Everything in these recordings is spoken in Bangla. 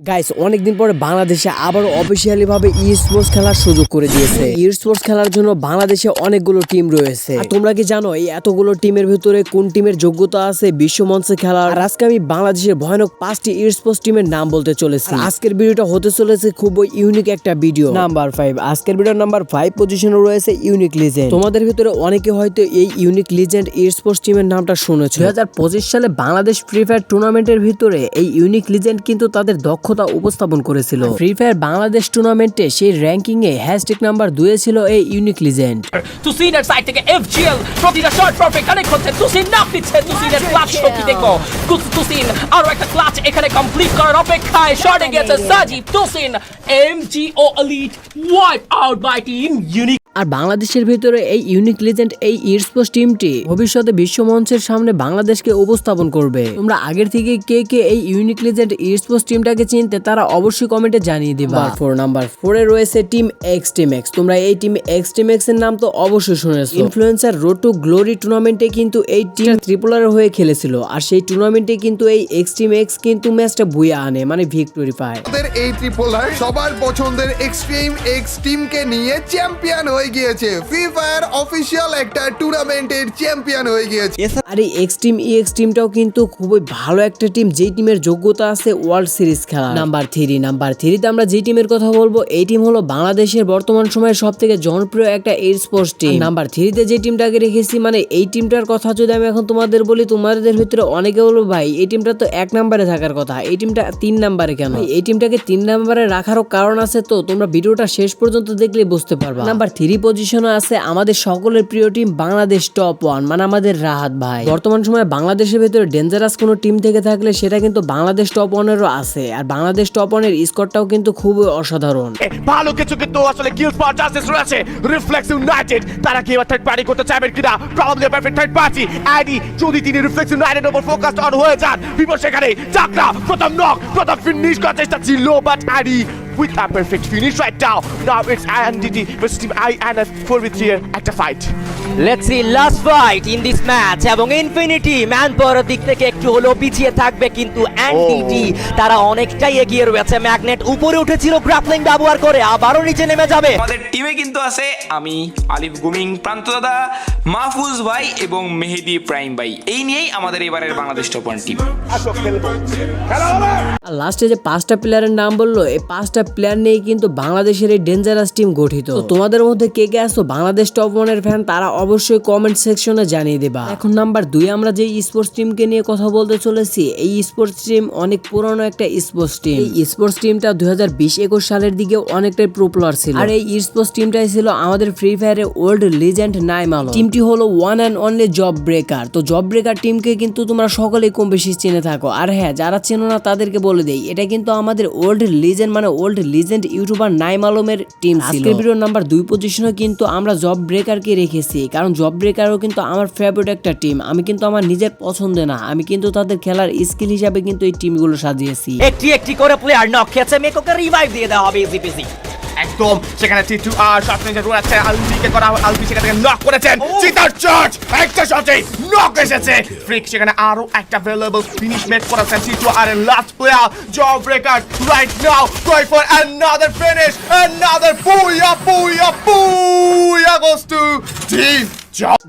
গাইস অনেকদিন পরে বাংলাদেশে আবারও অফিসিয়ালি ভাবে ই স্পোর্টস খেলার সুযোগ করে দিয়েছে। ই স্পোর্টস খেলার জন্য বাংলাদেশে অনেকগুলো টিম রয়েছে। তোমরা কি জানো, এই এতগুলো টিমের ভিতরে কোন টিমের যোগ্যতা আছে, বিশ্ব মঞ্চে খেলার? আর আজকে আমি বাংলাদেশের ভয়ানক পাঁচটি ই স্পোর্টস টিমের নাম বলতে চলেছি। আজকের ভিডিওটা হতে চলেছে খুবই ইউনিক একটা ভিডিও নাম্বার ফাইভ আজকের ভিডিও নাম্বার ফাইভ পজিশনে রয়েছে ইউনিক লিজেন্ড তোমাদের ভিতরে অনেকে হয়তো এই ইউনিক লিজেন্ড ই স্পোর্টস টিমের নামটা শুনেছো। পঁচিশ সালে বাংলাদেশ ফ্রি ফায়ার টুর্নামেন্টের ভিতরে এই ইউনিক লিজেন্ড কিন্তু তাদের দক্ষতা উপস্থাপন করেছিল। ফ্রি ফায়ার বাংলাদেশ টুর্নামেন্টে সেই র্যাঙ্কিং এ হ্যাশট্যাগ নাম্বার দুয়ে ছিল এই ইউনিক লিজেন্ড তুসিনের সাইড থেকে এফজিএল প্রতিটা শর্ট পারফেক্ট কানেক্ট হচ্ছে তুসিন নাক দিচ্ছে তুসিনের ক্লাচ শক্তি দেখো কুস- তুসিন আরও একটা ক্লাচ এখানে কমপ্লিট করার অপেক্ষায়। শর্টে গেছে সাজিব তুসিন এমজিও elite wipe out by team unique আর বাংলাদেশের ভিতরে এই ইউনিক লিজেন্ড এই ইস্পোর্টস টিমটি ভবিষ্যতে বিশ্ব মঞ্চের সামনে বাংলাদেশকে উপস্থাপন করবে। তোমরা আগের থেকে কে কে এই ইউনিক লিজেন্ড ইস্পোর্টস টিমটাকে চিনতে তারা অবশ্যই কমেন্টে জানিয়ে দিবা। ফোর নাম্বার ফোরে রয়েছে টিম এক্স টিম এক্স তোমরা এই টিম এক্স টিম এক্সের নাম তো অবশ্যই শুনেছো। ইনফ্লুয়েন্সার রোড টু গ্লোরি টুর্নামেন্টে কিন্তু এই টিম ত্রিপুলারের হয়ে খেলেছিল। আর সেই টুর্নামেন্টে কিন্তু এই এক্স টিম এক্স কিন্তু ম্যাচটা বুয়া আনে মানে ভিক্টোরি পায়। এই ট্রিপলার সবার পছন্দের এক্সট্রিম এক্স টিমকে নিয়ে চ্যাম্পিয়ন হয়ে গিয়েছে। ফ্রি ফায়ার অফিসিয়াল একটা টুর্নামেন্টের চ্যাম্পিয়ন হয়ে গিয়েছে। আর এই এক্স টিম ই এক্স টিমটাও কিন্তু খুবই ভালো একটা টিম যেই টিমের যোগ্যতা আছে ওয়ার্ল্ড সিরিজ খেলা নাম্বার থ্রি নাম্বার থ্রিতে আমরা যে টিমের কথা বলব, এই টিম হলো বাংলাদেশের বর্তমান সময়ের সব থেকে জনপ্রিয় একটা এর স্পোর্টস টিম নাম্বার থ্রিতে যে টিমটাকে রেখেছি মানে এই টিমটার কথা যদি আমি এখন তোমাদের বলি, তোমাদের ভিতরে অনেকে বলব, ভাই, এই টিমটা তো এক নাম্বারে থাকার কথা। এই টিমটা তিন নাম্বারে কেন? এই টিমটাকে তিন নাম্বারে রাখারও কারণ আছে তো, তোমরা ভিডিওটা শেষ পর্যন্ত দেখলে বুঝতে পারবা। নাম্বার থ্রি পজিশনে আছে আমাদের সকলের প্রিয় টিম বাংলাদেশ টপ ওয়ান মানে আমাদের রাহাত ভাই। বর্তমান সময়ে বাংলাদেশের ভেতরে ডেঞ্জারাস কোনো টিম থেকে থাকলে সেটা কিন্তু বাংলাদেশ টপ ওয়ানেরও আছে। আর বাংলাদেশ টপ ওয়ানের স্কোরটাও কিন্তু খুবই অসাধারণ। ভালো কিছু কিন্তু আসলে কিল স্পট জাস্টিস রয়েছে। রিফ্লেক্স ইউনাইটেড তারা কি এবার থার্ড পার্টি করতে চাইবেন কিনা? Problem perfect third party ID যদি তিনি রিফ্লেক্স ইউনাইটেড উপর ফোকাস অন হয়ে যান, বিপদ সেখানে চাকরা, প্রথম নক প্রথম ফিনিশ করার চেষ্টা ছিল but ID with a perfect finish right now. Now it's INDT versus Team INF 4v3 এর একটা fight let's see last fight in this match এবং ইনফিনিটি ম্যান পাওয়ার দিক থেকে একটু হলেও পিছিয়ে থাকবে কিন্তু এনডিটি তারা অনেকটাই এগিয়ে রয়েছে। ম্যাগনেট উপরে উঠেছিল গ্রাপলিং ব্যবহার করে আবারও নিচে নেমে যাবে। আমাদের টিমে কিন্তু আছে আমি আলিফ গুমিং প্রান্ত দাদা মাহফুজ ভাই এবং মেহেদি প্রাইম ভাই। এই নিয়েই আমাদের এবারের বাংলাদেশ টপ ওয়ান টিম আর লাস্টে যে পাঁচটা প্লেয়ারের নাম বলল এই পাঁচটা প্লেয়ার নিয়ে কিন্তু বাংলাদেশের এই ডেঞ্জারাস টিম গঠিত। তোমাদের মধ্যে কে কে আসো বাংলাদেশ টপ ওয়ানের ফ্যান তারা অবশ্যই কমেন্ট সেকশনে জানিয়ে দেবা। এখন নাম্বার দুই, আমরা যে স্পোর্টস টিমকে নিয়ে কথা বলতে চলেছি, এই স্পোর্টস টিম অনেক পুরনো একটা স্পোর্টস টিম এই স্পোর্টস টিমটা দুই হাজার বিশ একুশ সালের দিকে অনেকটাই পপুলার ছিল। আর এই স্পোর্টস টিমটাই ছিল আমাদের ফ্রি ফায়ারের ওল্ড লিজেন্ড নাইমালো টিমটি হলো one and only job breaker তো জব ব্রেকার টিমকে কিন্তু তোমরা সকলেই কম বেশি চিনে থাকো। আর হ্যাঁ যারা চেনো না তাদেরকে বলে দেই, এটা কিন্তু আমাদের ওল্ড লিজেন্ড মানে ওল্ড লিজেন্ড ইউটিউবার নাইম আলমের টিম আজকের ভিডিও নাম্বার দুই পজিশনে কিন্তু আমরা জব ব্রেকারকে রেখেছি কারণ জব ব্রেকারও কিন্তু আমার ফেভারিট একটা টিম আমি কিন্তু আমার নিজের পছন্দে না আমি কিন্তু তাদের খেলার স্কিল হিসাবে কিন্তু এই টিমগুলো সাজিয়েছি। একটি একটি করে প্লেয়ার নক খেয়েছে মেকোকে রিভাইভ দিয়ে দেওয়া হবে ইজি পিজি একদম সেখানে টি2 আর শট নিয়ে আছে। আলবিকে করা আলবি সেখান থেকে নক করেছেন। চিতার শট একটা শটে নক এসেছে। ফ্রিক সেখানে আরও একটা অ্যাভেলেবল ফিনিশ মেক করেছেন টি2 আর last player job breaker right now going for another finish another booyah booyah booyah goes to team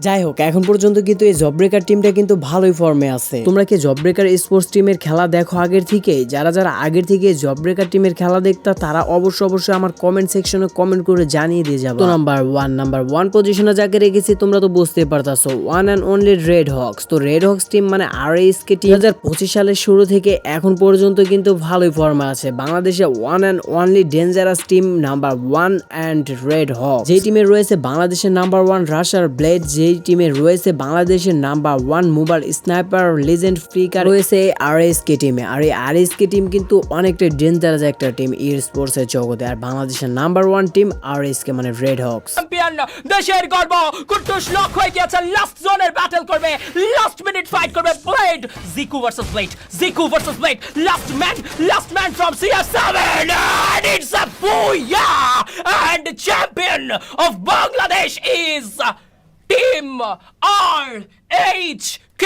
যাই হোক, এখন পর্যন্ত কিন্তু এই জব ব্রেকার টিমটা কিন্তু ভালোই ফর্মে আছে। তোমরা কি জব ব্রেকার স্পোর্টস টিমের খেলা দেখো আগের থেকে? যারা যারা আগের থেকে জব ব্রেকার টিমের খেলা দেখতা, তারা অবশ্যই অবশ্যই আমার কমেন্ট সেকশনে কমেন্ট করে জানিয়ে দিয়ে যাবে। তো নাম্বার ওয়ান নাম্বার ওয়ান পজিশনে যাকে রেখেছি, তোমরা তো বুঝতে পারতাছো one and only red hawks তো রেড হক্স টিম মানে আর এস কে টিম পঁচিশ সালের শুরু থেকে এখন পর্যন্ত কিন্তু ভালোই ফর্মে আছে। বাংলাদেশে one and only dangerous team number one and red hawk যেই টিমে রয়েছে, বাংলাদেশের নাম্বার ওয়ান রাশার ব্লেড যেই টিমে রয়েছে, বাংলাদেশের number one mobile sniper legend freaker রয়েছে আর এস কে টিমে আর এই আর এস কে টিম কিন্তু অনেকটা ডেঞ্জারাস একটা টিম ই স্পোর্টস এর জগতে। আর বাংলাদেশের number one team R S কে মানে রেড হক্স দেশের গর্ব, কুটুস লক হয়ে গিয়েছে লাস্ট জোনের ব্যাটল করবে লাস্ট মিনিট ফাইট করবে blade Jiku versus blade Jiku versus blade last man last man from সিএস7 and it's a booyah! And champion of Bangladesh is Team R H K.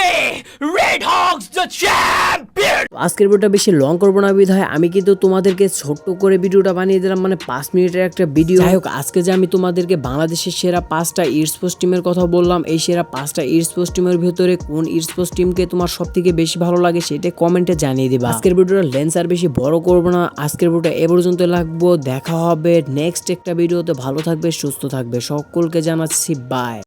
Red Hawks the champion. আজকের ভিডিওটা বেশি লং করব না বিধায়। আমি কিন্তু তোমাদেরকে ছোট্ট করে ভিডিওটা বানিয়ে দিলাম মানে পাঁচ মিনিটের একটা ভিডিও যাই হোক, আজকে যে আমি তোমাদেরকে বাংলাদেশের সেরা পাঁচটা স্পোর্টস টিমের কথা বললাম, এই সেরা পাঁচটা স্পোর্টস টিমের ভিতরে কোন স্পোর্টস টিমকে তোমার সব থেকে বেশি ভালো লাগে সেটা কমেন্টে জানিয়ে দিবা। আজকের ভিডিওটা লেন্স আর বেশি বড় করব না। আজকের ভিডিওটা এ পর্যন্ত লাগবো। দেখা হবে নেক্সট একটা ভিডিওতে ভালো থাকবে, সুস্থ থাকবে। সকলকে জানাচ্ছি বাই